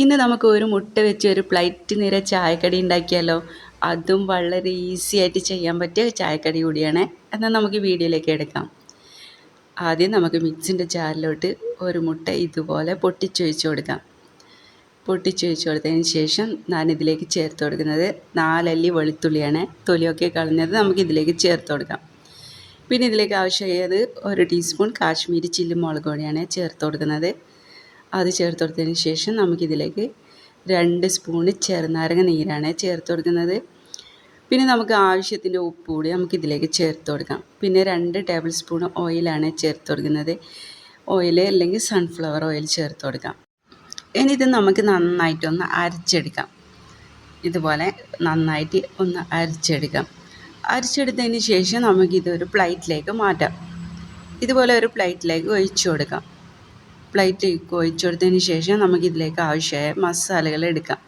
ഇന്ന് നമുക്ക് ഒരു മുട്ട വെച്ച് ഒരു പ്ലേറ്റ് നിര ചായക്കടി ഉണ്ടാക്കിയാലോ? അതും വളരെ ഈസി ആയിട്ട് ചെയ്യാൻ പറ്റിയ ചായക്കടി കൂടിയാണ്. എന്നാൽ നമുക്ക് വീഡിയോയിലേക്ക് എടുക്കാം. ആദ്യം നമുക്ക് മിക്സിന്റെ ജാറിലോട്ട് ഒരു മുട്ട ഇതുപോലെ പൊട്ടിച്ചൊഴിച്ച് കൊടുക്കാം. പൊട്ടിച്ചൊഴിച്ച് കൊടുത്തതിന് ശേഷം ഞാൻ ഇതിലേക്ക് ചേർത്ത് കൊടുക്കുന്നത് നാലല്ലി വെളുത്തുള്ളിയാണ്. തൊലിയൊക്കെ കളഞ്ഞത് നമുക്ക് ഇതിലേക്ക് ചേർത്ത് കൊടുക്കാം. പിന്നെ ഇതിലേക്ക് ആവശ്യമായത് ഒരു ടീസ്പൂൺ കാശ്മീരി ചില്ലി മുളക് പൊടിയാണ് ചേർത്ത് കൊടുക്കുന്നത്. അത് ചേർത്ത് കൊടുത്തതിന് ശേഷം നമുക്കിതിലേക്ക് രണ്ട് സ്പൂണ് ചെറുനാരങ്ങ നീരാണ് ചേർത്ത് കൊടുക്കുന്നത്. പിന്നെ നമുക്ക് ആവശ്യത്തിന്റെ ഉപ്പ് കൂടി നമുക്കിതിലേക്ക് ചേർത്ത് കൊടുക്കാം. പിന്നെ രണ്ട് ടേബിൾ സ്പൂൺ ഓയിലാണ് ചേർത്ത് കൊടുക്കുന്നത്. ഓയിൽ അല്ലെങ്കിൽ സൺഫ്ലവർ ഓയിൽ ചേർത്ത് കൊടുക്കാം. ഇനി ഇത് നമുക്ക് നന്നായിട്ടൊന്ന് അരച്ചെടുക്കാം. ഇതുപോലെ നന്നായിട്ട് ഒന്ന് അരച്ചെടുക്കാം. അരച്ചെടുത്തതിന് ശേഷം നമുക്കിതൊരു പ്ലേറ്റിലേക്ക് മാറ്റാം. ഇതുപോലെ ഒരു പ്ലേറ്റിലേക്ക് ഒഴിച്ചു കൊടുക്കാം. പ്ലേറ്റിലേക്ക് ഒഴിച്ചു ശേഷം നമുക്കിതിലേക്ക് ആവശ്യമായ മസാലകൾ എടുക്കാം.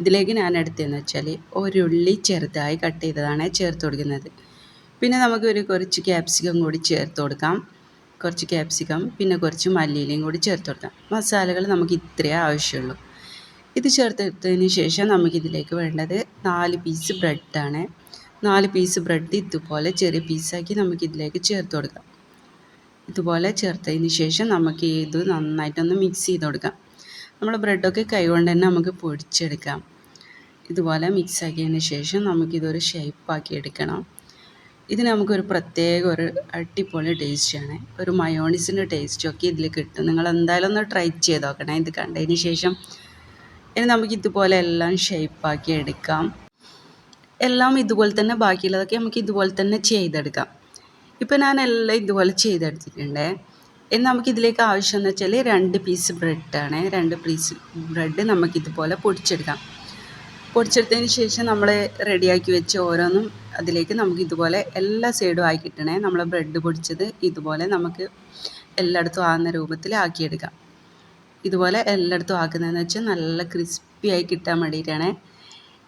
ഇതിലേക്ക് ഞാൻ എടുത്തതെന്ന് വെച്ചാൽ ഒരുള്ളി ചെറുതായി കട്ട് ചെയ്തതാണ് ചേർത്ത് കൊടുക്കുന്നത്. പിന്നെ നമുക്ക് ഒരു കുറച്ച് ക്യാപ്സിക്കം കൂടി ചേർത്ത് കൊടുക്കാം. കുറച്ച് ക്യാപ്സിക്കം പിന്നെ കുറച്ച് മല്ലിയിലയും കൂടി ചേർത്ത് കൊടുക്കാം. മസാലകൾ നമുക്ക് ഇത്രയേ ആവശ്യമുള്ളൂ. ഇത് ചേർത്തെടുത്തതിന് ശേഷം നമുക്കിതിലേക്ക് വേണ്ടത് നാല് പീസ് ബ്രെഡാണ് നാല് പീസ് ബ്രെഡ് ഇതുപോലെ ചെറിയ പീസാക്കി നമുക്കിതിലേക്ക് ചേർത്ത് കൊടുക്കാം. ഇതുപോലെ ചേർത്തതിന് ശേഷം നമുക്ക് ഇത് നന്നായിട്ടൊന്ന് മിക്സ് ചെയ്ത് കൊടുക്കാം. നമ്മൾ ബ്രെഡൊക്കെ കൈകൊണ്ട് തന്നെ നമുക്ക് പൊടിച്ചെടുക്കാം. ഇതുപോലെ മിക്സ് ആക്കിയതിന് ശേഷം നമുക്കിതൊരു ഷേപ്പാക്കി എടുക്കണം. ഇത് നമുക്കൊരു പ്രത്യേക ഒരു അടിപൊളി ടേസ്റ്റാണ് ഒരു മയോണീസിന്റെ ടേസ്റ്റൊക്കെ ഇതിൽ കിട്ടും. നിങ്ങൾ എന്തായാലും ഒന്ന് ട്രൈ ചെയ്ത് നോക്കണേ. ഇത് കണ്ടതിന് ശേഷം ഇനി നമുക്ക് ഇതുപോലെ എല്ലാം ഷേപ്പാക്കി എടുക്കാം. എല്ലാം ഇതുപോലെ തന്നെ ബാക്കിയുള്ളതൊക്കെ നമുക്ക് ഇതുപോലെ തന്നെ ചെയ്തെടുക്കാം. ഇപ്പോൾ ഞാൻ എല്ലാം ഇതുപോലെ ചെയ്തെടുത്തിട്ടുണ്ട്. ഇനി നമുക്കിതിലേക്ക് ആവശ്യം എന്ന് വെച്ചാൽ രണ്ട് പീസ് ബ്രെഡാണ് രണ്ട് പീസ് ബ്രെഡ് നമുക്കിതുപോലെ പൊടിച്ചെടുക്കാം. പൊടിച്ചെടുത്തതിന് ശേഷം നമ്മൾ റെഡിയാക്കി വെച്ച് ഓരോന്നും അതിലേക്ക് നമുക്ക് ഇതുപോലെ എല്ലാ സൈഡും ആക്കി കിട്ടണേ. നമ്മൾ ബ്രെഡ് പൊടിച്ചത് ഇതുപോലെ നമുക്ക് എല്ലായിടത്തും ആകുന്ന രൂപത്തിൽ ആക്കിയെടുക്കാം. ഇതുപോലെ എല്ലായിടത്തും ആക്കുന്നതെന്ന് വെച്ചാൽ നല്ല ക്രിസ്പി ആയി കിട്ടാൻ വേണ്ടിയിട്ടാണ്.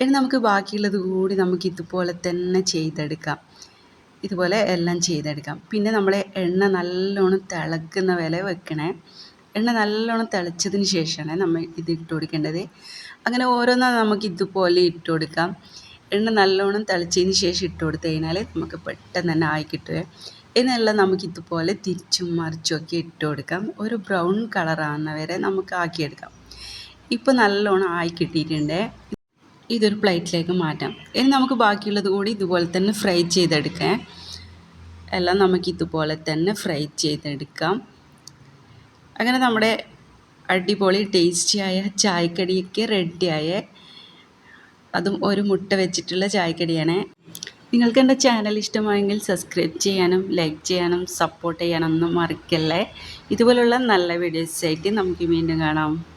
ഇനി നമുക്ക് ബാക്കിയുള്ളത് കൂടി നമുക്ക് ഇതുപോലെ തന്നെ ചെയ്തെടുക്കാം. ഇതുപോലെ എല്ലാം ചെയ്തെടുക്കാം. പിന്നെ നമ്മൾ എണ്ണ നല്ലോണം തിളക്കുന്ന വില വെക്കണേ. എണ്ണ നല്ലോണം തിളച്ചതിന് ശേഷമാണ് നമ്മൾ ഇത് ഇട്ട് കൊടുക്കേണ്ടത്. അങ്ങനെ ഓരോന്നാണ് നമുക്ക് ഇതുപോലെ ഇട്ട് കൊടുക്കാം. എണ്ണ നല്ലോണം തിളച്ചതിന് ശേഷം ഇട്ട് കൊടുത്തു കഴിഞ്ഞാൽ നമുക്ക് പെട്ടെന്ന് തന്നെ ആയി കിട്ടുക എന്നെല്ലാം നമുക്ക് ഇതുപോലെ തിരിച്ചും മറിച്ചും ഒക്കെ ഇട്ട് കൊടുക്കാം. ഒരു ബ്രൗൺ കളറാകുന്ന വരെ നമുക്ക് ആക്കിയെടുക്കാം. ഇപ്പോൾ നല്ലോണം ആയി കിട്ടിയിട്ടുണ്ട്. ഇതൊരു പ്ലേറ്റിലേക്ക് മാറ്റാം. ഇനി നമുക്ക് ബാക്കിയുള്ളത് കൂടി ഇതുപോലെ തന്നെ ഫ്രൈ ചെയ്തെടുക്കാം. എല്ലാം നമുക്ക് ഇതുപോലെ തന്നെ ഫ്രൈ ചെയ്തെടുക്കാം. അങ്ങനെ നമ്മുടെ അടിപൊളി ടേസ്റ്റിയായ ചായക്കടിയൊക്കെ റെഡിയായ അതും ഒരു മുട്ട വെച്ചിട്ടുള്ള ചായക്കടിയാണ്. നിങ്ങൾക്ക് എന്റെ ചാനൽ ഇഷ്ടമായെങ്കിൽ സബ്സ്ക്രൈബ് ചെയ്യാനും ലൈക്ക് ചെയ്യാനും സപ്പോർട്ട് ചെയ്യാനൊന്നും മറക്കല്ലേ? ഇതുപോലുള്ള നല്ല വീഡിയോസായിട്ട് നമുക്ക് വീണ്ടും കാണാം.